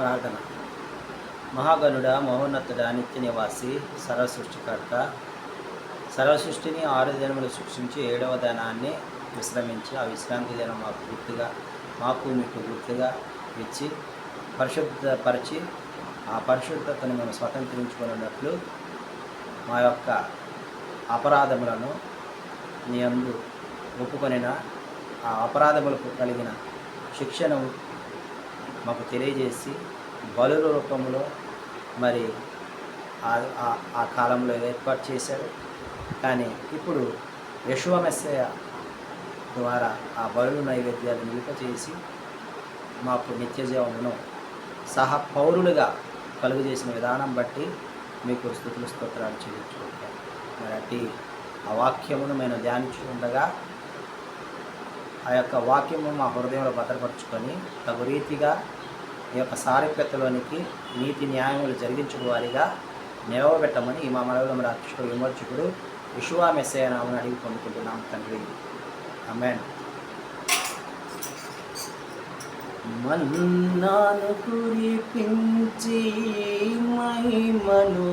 ప్రార్థన. మహాగణుడ మహోన్నతుడ నిత్య నివాసి సర్వసృష్టికర్త సర్వసృష్టిని ఆరు దినములు సృష్టించి ఏడవ దినాన్ని విశ్రమించి ఆ విశ్రాంతి దినం మాకు గుర్తుగా మాకు మీకు గుర్తుగా ఇచ్చి పరిశుద్ధపరిచి ఆ పరిశుద్ధతను మేము స్వతంత్రించుకున్నట్లు మా యొక్క అపరాధములను నీ అందు ఒప్పుకొనిన ఆ అపరాధములకు కలిగిన శిక్షను మాకు తెలియజేసి బలుల రూపంలో మరి ఆ- ఆ- కాలంలో ఏర్పాటు చేశారు. కానీ ఇప్పుడు యశువమెస్సయ ద్వారా ఆ బలులు నైవేద్యాలు నిలుప చేసి మాకు నిత్య జీవమును సహ పౌరులుగా కలుగు చేసిన విధానం బట్టి మీకు స్థుతులు స్తోత్రాలు చెల్లించుకుంటాం మరి అట్టి ఆ వాక్యమును మేము ధ్యానించుకుండగా ఆ యొక్క వాక్యము మా హృదయంలో భద్రపరచుకొని తగు రీతిగా ఈ యొక్క సారూప్యతలోనికి నీతి న్యాయములు జరిగించుడు వారిగా నిలవబెట్టమని మా మనవుల రక్షకుడు విమోచకుడు విశ్వా అడిగి పొందుకుంటున్నాం తండ్రి. అమెన్ మన్నాను కురిపించి మహిమను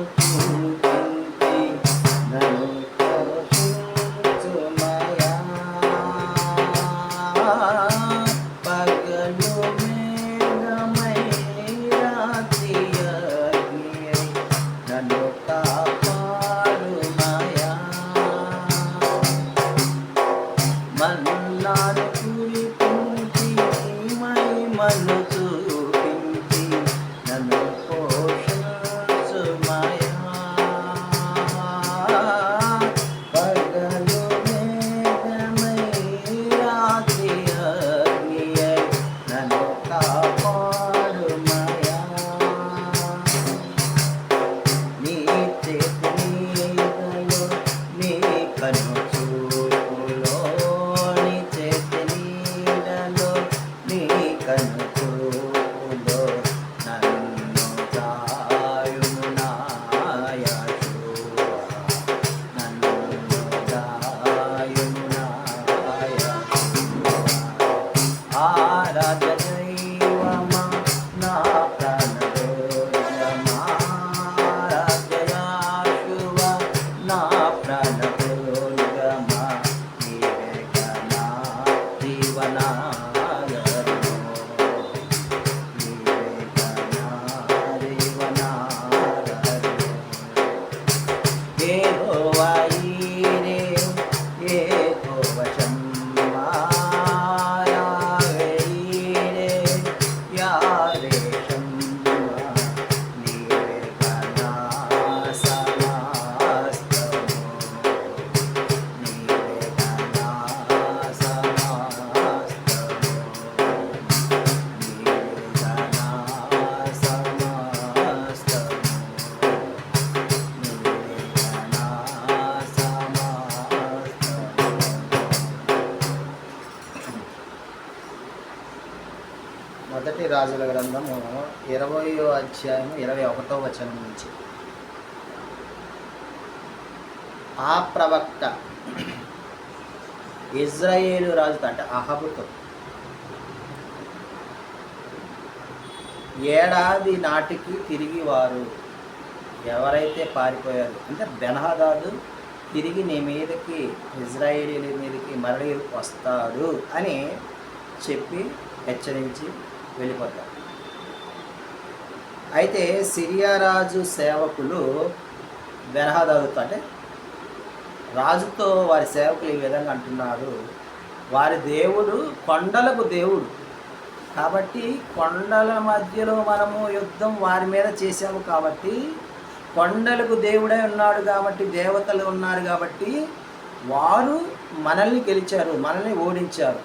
రాజుల గ్రంథము ఇరవయో అధ్యాయము ఇరవై ఒకటో వచనం నుంచి. ఆ ప్రవక్త ఇజ్రాయేలు రాజుతో అంటే అహబుతో ఏడాది నాటికి తిరిగి వారు ఎవరైతే పారిపోయారు అంటే బెనహదాదు తిరిగి నీ మీదకి ఇజ్రాయేలీల మీదకి మరలి వస్తాడు అని చెప్పి హెచ్చరించి వెళ్ళిపోతారు. అయితే సిరియా రాజు సేవకులు బెరహదారుతో అంటే రాజుతో వారి సేవకులు ఈ విధంగా అంటున్నారు. వారి దేవుడు కొండలకు దేవుడు. కాబట్టి కొండల మధ్యలో మనము యుద్ధం వారి మీద చేసాము కాబట్టి కొండలకు దేవుడై ఉన్నాడు కాబట్టి దేవతలు ఉన్నారు కాబట్టి వారు మనల్ని గెలిచారు మనల్ని ఓడించారు.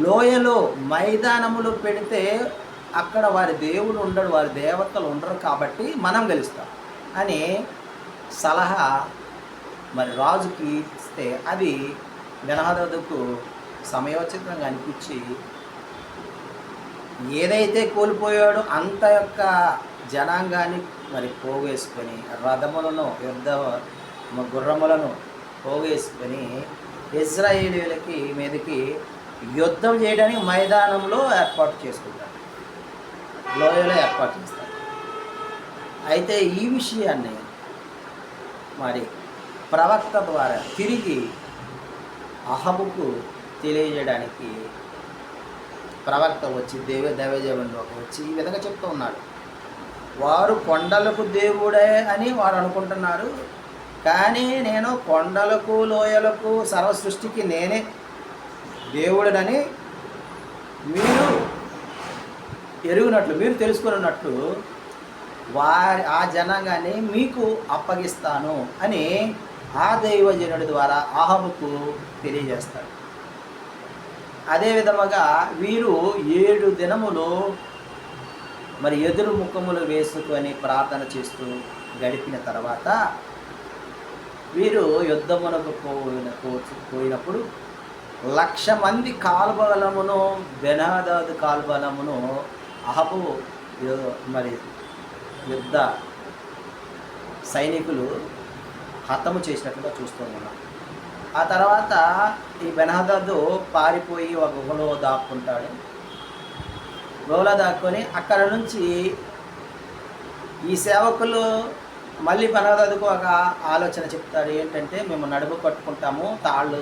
లోయలో మైదానములు పెడితే అక్కడ వారి దేవుడు ఉండడు వారి దేవతలు ఉండరు కాబట్టి మనం గెలుస్తాం అని సలహా మరి రాజుకి ఇస్తే అది గణహదకు సమయోచితంగా అనిపించి ఏదైతే కోల్పోయాడో అంత యొక్క జనాంగాన్ని మరి పోగేసుకొని రథములను యుద్ధ గుర్రములను పోగేసుకొని ఇజ్రాయేలీలకి మీదకి యుద్ధం చేయడానికి మైదానంలో ఏర్పాటు చేసుకుంటారు. లోయలో ఏర్పాటు చేస్తారు. అయితే ఈ విషయాన్ని మరి ప్రవక్త ద్వారా తిరిగి అహబుకు తెలియజేయడానికి ప్రవక్త వచ్చి దేవ దైవజీవన్లోకి వచ్చి ఈ విధంగా చెప్తూ ఉన్నాడు. వారు కొండలకు దేవుడే అని వారు అనుకుంటున్నారు. కానీ నేను కొండలకు లోయలకు సర్వ సృష్టికి నేనే దేవుడనని మీరు ఎరుగునట్లు మీరు తెలుసుకున్నట్లు వారి ఆ జనాంగాన్ని మీకు అప్పగిస్తాను అని ఆ దైవజనుడి ద్వారా అహముకు తెలియజేస్తాడు. అదే విధముగా వీరు ఏడు దినములు మరి ఎదురు ముఖములు వేసుకొని ప్రార్థన చేస్తూ గడిపిన తర్వాత వీరు యుద్ధమునకు పోయిన పోయినప్పుడు లక్ష మంది కాల్బలమును బెనాదాదు కాల్బలమును అహబు మరి యుద్ధ సైనికులు హతము చేసినట్లుగా చూస్తూ ఉన్నాం. ఆ తర్వాత ఈ బెనహదద్దు పారిపోయి ఒక గుహలో దాక్కుంటాడు. గుహలో దాక్కొని అక్కడ నుంచి ఈ సేవకులు మళ్ళీ పనవదకు ఒక ఆలోచన చెప్తాడు ఏంటంటే మేము నడుము కట్టుకుంటాము తాళ్ళు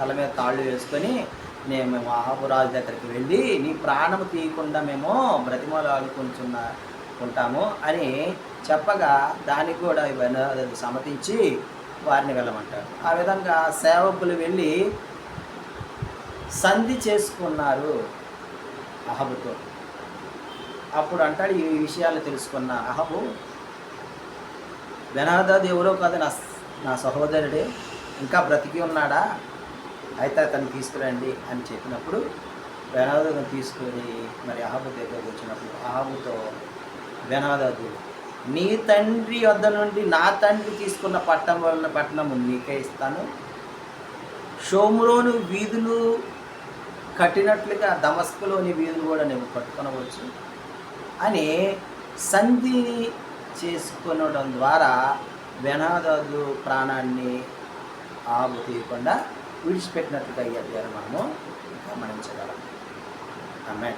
తల మీద తాళ్ళు వేసుకొని నేను మేము ఆహాపురాజు దగ్గరికి వెళ్ళి నీ ప్రాణము తీయకుండా మేము బ్రతిమలు కొంచెం ఉంటాము అని చెప్పగా దానికి కూడా ఈ సమ్మతించి వారిని వెళ్ళమంటాడు ఆ విధంగా సేవకులు వెళ్ళి సంధి చేసుకున్నారు అహబుతో. అప్పుడు అంటాడు ఈ విషయాలు తెలుసుకున్న అహబు బెనాదాద్ ఎవరో కాదు నా నా సహోదరుడే. ఇంకా బ్రతికి ఉన్నాడా? అయితే అతను తీసుకురండి అని చెప్పినప్పుడు బెనాదాదుని తీసుకొని మరి అహబు దగ్గరకు వచ్చినప్పుడు అహబుతో బెనాదాదు నీ తండ్రి వద్ద నుండి నా తండ్రి తీసుకున్న పట్టణం వలన పట్టణము నీకే ఇస్తాను. షోములోను వీధులు కట్టినట్లుగా దమస్కులోని వీధులు కూడా నేను కట్టుకొనవచ్చు అని సంధిని చేసుకొనడం ద్వారా బెనాదాదు ప్రాణాన్ని ఆగు తీయకుండా విడిచిపెట్టినట్లుగా అయ్యారు మనము గమనించగలం. అమ్మాయి